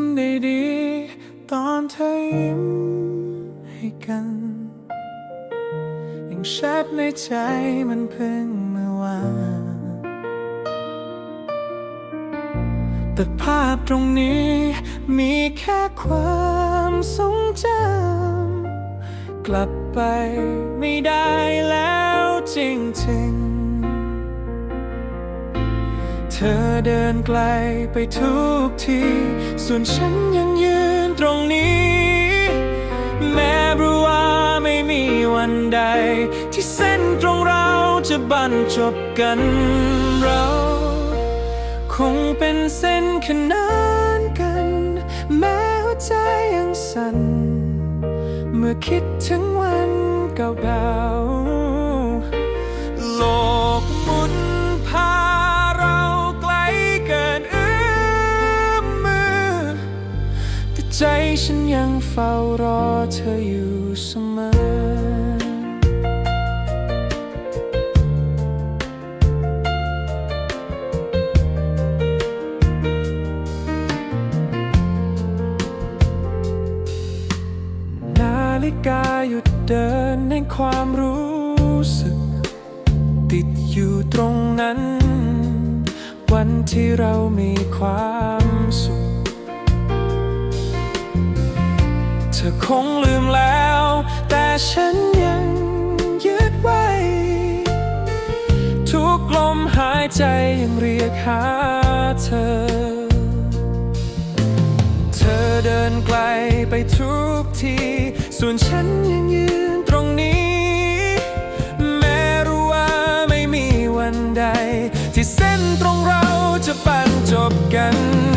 ำได้ดี ตอนเธอยิ้มให้กันยังแชทในใจมันเพิ่งเมื่อวานแต่ภาพตรงนี้มีแค่ความทรงจำกลับไปไม่ได้แล้วจริงๆ อเดินไกลไปทุกที ส่วนฉันยังยืนตรงนี้ แม้รู้ว่าไม่มีวันใด ที่เส้นตรงเราจะบรรจบกัน เรา คงเป็นเส้นขนานกัน แม้หัวใจยังสั่น เมื่อคิดถึงวันเก่าๆ ใจฉันยังเฝ้ารอเธออยู่เสมอนาฬิกาหยุดเดินในความรู้สึก ติดอยู่ตรงนั้น วันที่เรามีความสุข ธอคงลืมแล้ว แต่ฉันยังยึดไว้ ทุกลมหายใจยังเรียกหาเธอ เธอเดินไกลไปทุกที ส่วนฉันยังยืนตรงนี้ แม้รู้ว่าไม่มีวันใด ที่เส้นตรงเราจะบรรจบกัน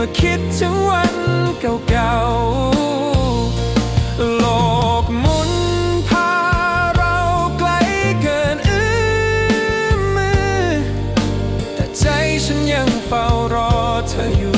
มื่อคิดถึงวันเก่าๆโลกหมุนพาเราไกลเกินเอื้อมมือ แต่ใจฉันยังเฝ้ารอเธออยู่